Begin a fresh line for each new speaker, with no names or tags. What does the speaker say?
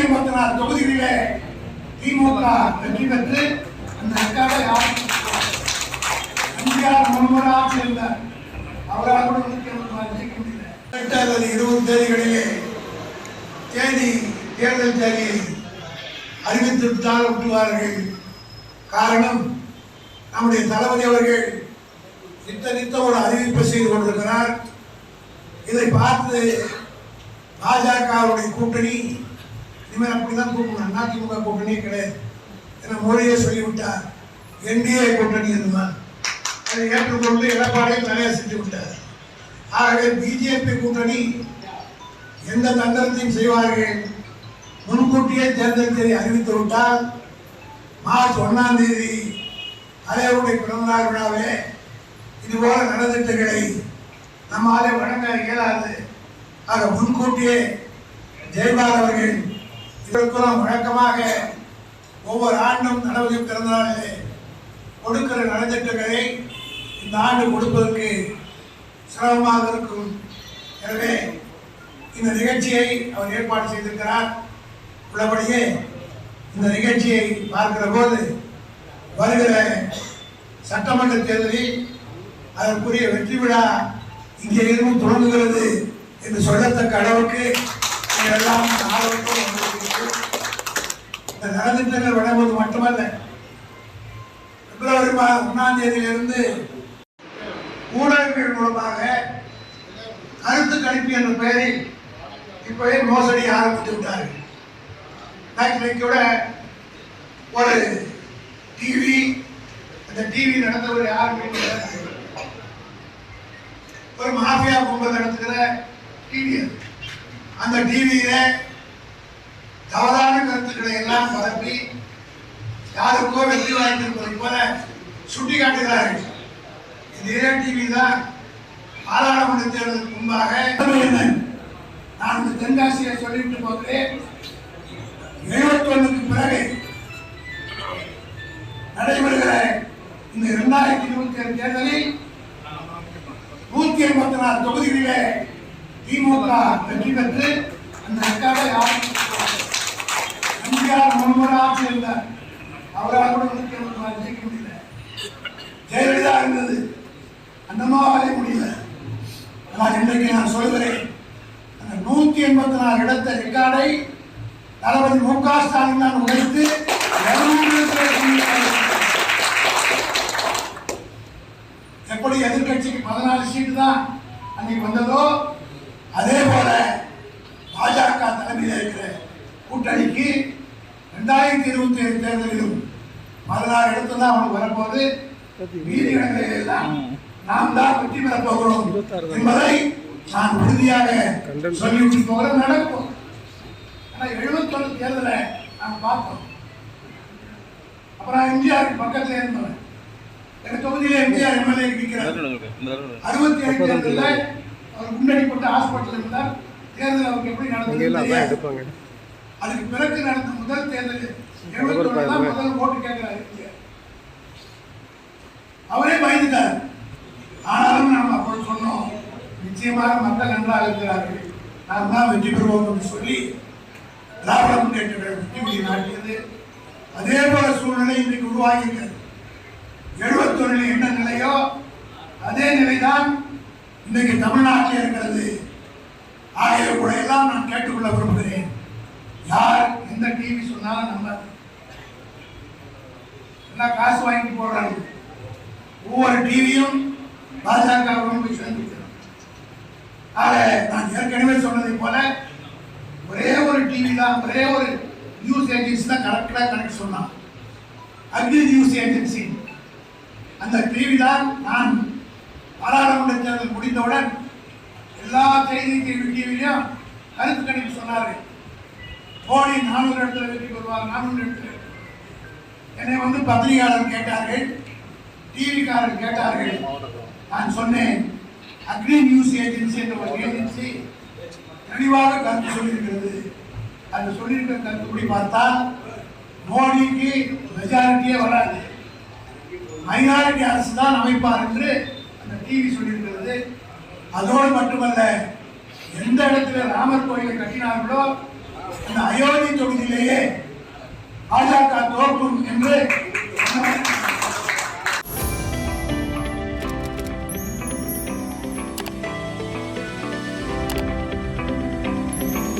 எண்பத்தி நாலு தொகுதிகளிலே திமுக வெற்றி பெற்று அந்த ரெக்கார்டை எம்ஜிஆர் முன்முறையாக இருந்தார். அவரால் கூட நூற்றி எண்பத்தி நாலு ஜெயிக்க முடியல. எட்டு அல்லது இருபது தேதிகளிலே தேதி தேர்தல் தேதியை அறிவித்து விட்டால் விட்டுவார்கள் காரணம் நம்முடைய தளபதி அவர்கள் நித்த நித்த ஒரு அறிவிப்பை செய்து கொண்டிருக்கிறார். இதை பார்த்து பாஜகவுடைய கூட்டணி இனிமேல் அப்படிதான் கூப்பிடணும். அதிமுக கூட்டணியே கிடையாது. என மோடியே சொல்லிவிட்டார். என்டிஏ கூட்டணி என்றுதான் அதை ஏற்றுக்கொண்டு எடப்பாடியை தலையை செஞ்சு விட்டார். ஆகவே பிஜேபி கூட்டணி எந்த தந்திரத்தையும் செய்வார்கள்? முன்கூட்டியே தேர்தல் தேதி அறிவித்து விட்டால் மார்ச் ஒன்னாம் தேதி தலைவருடைய பிறந்தநாள் விழாவே இதுபோல நலத்திட்டங்களை நம்மாலே வழங்க இயலாது. ஆக முன்கூட்டியே ஜெயபால் அவர்கள் இதற்கெல்லாம் வழக்கமாக ஒவ்வொரு ஆண்டும் நடவடிக்கை பிறந்தநாளிலே கொடுக்கிற நலத்திட்டங்களை இந்த ஆண்டு கொடுப்பதற்கு சிரமமாக இருக்கும். எனவே இந்த நிகழ்ச்சியை அவர் ஏற்பாடு செய்திருக்கிறார். உள்ளபடியே இந்த நிகழ்ச்சியை பார்க்கிற போது வருகிற சட்டமன்ற தேர்தலில் அதற்குரிய வெற்றி விழா இங்கே இருந்து தொடங்குகிறது என்று சொல்லத்தக்க அளவுக்கு எல்லாம் நலத்திட்டங்கள் வழங்குவது மட்டுமல்ல. பிப்ரவரி மாதம் ஒன்றாம் தேதியிலிருந்து ஊடகங்கள் மூலமாக கருத்து கணிப்பு என்ற பெயரில் இப்பவே மோசடி ஆரம்பித்து விட்டார்கள். இன்னைக்கு கூட ஒரு டிவி அந்த டிவி நடந்தவர் யாருமே ஒரு மாஃபியா கும்பல் நடத்துகிற டிவி அந்த டிவியில தவறான கருத்துக்களை எல்லாம் பரப்பி யாருக்கோ வெற்றி வாய்ந்திருப்பதை போல சுட்டி காட்டுகிறார்கள் இதே டிவி தான் பாராளுமன்ற தேர்தலுக்கு முன்பாக என்ன? நான் இந்த தென்காசியை சொல்லிட்டு போகிறேன் எழுபத்தி பிறகு நடைபெறுகிற இந்த இரண்டாயிரத்தி இருபத்தி ஏழு தேர்தலில் நூத்தி எண்பத்தி நாலு தொகுதிகளிலே திமுக வெற்றி பெற்று அந்த ரெக்கார்டை எம்ஜிஆர் முன்முறையாக இருந்தார் அவரால் கூட நூத்தி ஜெயிக்க முடியல. ஜெயலலிதா இருந்தது அந்தமாவாலே முடியல. ஆனால் இன்றைக்கு நான் சொல்கிறேன் அந்த நூற்றி எண்பத்தி நாலு இடத்த ரெக்கார்டை தளபதி மு க ஸ்டாலின் தான் உழைத்து எப்படி எதிர்கட்சிக்கு பதினாலு சீட்டு தான் அன்னைக்கு வந்ததோ அதே போல பாஜக தலைமையில் இருக்கிற கூட்டணிக்கு ரெண்டாயிரத்தி இருபத்தி ஏழு தேர்தலிலும் பதினாறு இடத்துல தான் அவனுக்கு வரப்போகுது. மீதி இடங்களில் எல்லாம் நாம் தான் வெற்றி பெறப் போகிறோம் என்பதை நான் உறுதியாக சொல்லிவிட்டு போகிற நடக்கும். ஆனா எழுபத்தொன்னு தேர்தலை நாம் பார்த்தோம் அப்புறம் எம்ஜிஆர் பக்கத்துல இருந்தவன் எங்க தொகுதியில எம்ஜிஆர் எம்எல்ஏ இருக்கிறார். அறுபத்தி ஏழு தேர்தலில் அவர் குண்டடிப்பட்ட ஹாஸ்பிட்டல் இருந்தார் தேர்தல் அவருக்கு எப்படி நடந்தது அதுக்கு பிறகு நடந்த முதல் தேர்தல் முதல் ஓட்டு கேட்கிறார் அவரே பயந்துட்டார். ஆனாலும் நாம் அப்படி சொன்னோம் நிச்சயமாக மக்கள் நன்றாக இருக்கிறார்கள். நாம் தான் வெற்றி பெறுவோம் என்று சொல்லி திராவிட முன்னேற்ற வெற்றி நாட்டியது அதே போல சூழ்நிலை இன்றைக்கு உருவாகியிருக்கிறது எழுபத்தொன்னில் என்ன நிலையோ அதே நிலைதான் இன்றைக்கு தமிழ்நாட்டில் இருக்கிறது. ஆகிய கூட எல்லாம் நான் கேட்டுக்கொள்ள விரும்புகிறேன். யார் எந்த டிவி சொன்னாலும் நம்ம எல்லாம் காசு வாங்கி போடுறாங்க. ஒவ்வொரு டிவியும் பாஜக போய் சேர்ந்துருக்கிறோம் ஆக நான் ஏற்கனவே சொன்னதை போல ஒரே ஒரு டிவி தான் ஒரே ஒரு நியூஸ் ஏஜென்சி தான் கரெக்டாக கனெக்ட் சொன்னான் அக்னி நியூஸ் ஏஜென்சி அந்த டிவி தான் நான் பாராளுமன்ற தேர்தல் முடிந்தவுடன் எல்லா செய்தி டிவி டிவிலையும் கருத்து கணிப்பு சொன்னார்கள். மோடி நானூறு இடத்துல வெற்றி பெறுவார் நானூறு இடத்துல என்னை வந்து பத்திரிகையாளர் கேட்டார்கள் டிவிக்காரர் கேட்டார்கள். நான் சொன்னேன் அக்னி நியூஸ் ஏஜென்சி என்ற ஒரு ஏஜென்சி தெளிவாக கருத்து சொல்லியிருக்கிறது. அந்த சொல்லியிருக்கிற கருத்துப்படி பார்த்தால் மோடிக்கு மெஜாரிட்டியே வராது. மைனாரிட்டி அரசு தான் அமைப்பார் என்று அந்த டிவி சொல்லியிருக்கிறது. அதோடு மட்டுமல்ல எந்த இடத்துல ராமர் கோயிலை கட்டினார்களோ அந்த அயோத்தி தொகுதியிலேயே பாஜக தோற்கும் என்று